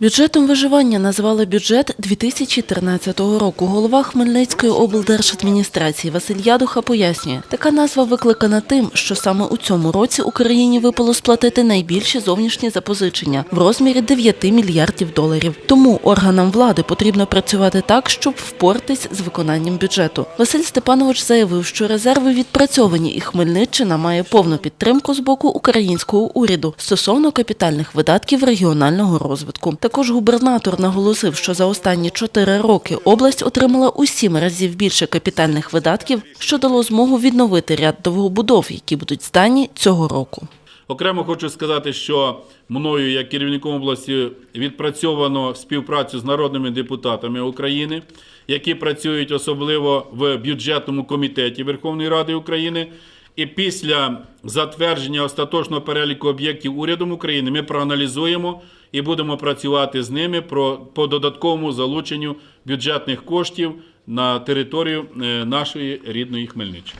Бюджетом виживання назвали бюджет 2013 року. Голова Хмельницької облдержадміністрації Василь Ядуха пояснює, така назва викликана тим, що саме у цьому році Україні випало сплатити найбільші зовнішні запозичення в розмірі 9 мільярдів доларів. Тому органам влади потрібно працювати так, щоб впоратись з виконанням бюджету. Василь Степанович заявив, що резерви відпрацьовані, і Хмельниччина має повну підтримку з боку українського уряду стосовно капітальних видатків регіонального розвитку. Також губернатор наголосив, що за останні чотири роки область отримала у сім разів більше капітальних видатків, що дало змогу відновити ряд довгобудов, які будуть здані цього року. Окремо хочу сказати, що мною, як керівником області, відпрацьовано співпрацю з народними депутатами України, які працюють особливо в бюджетному комітеті Верховної Ради України. І після затвердження остаточного переліку об'єктів урядом України ми проаналізуємо і будемо працювати з ними про, по додатковому залученню бюджетних коштів на територію е, нашої рідної Хмельниччини.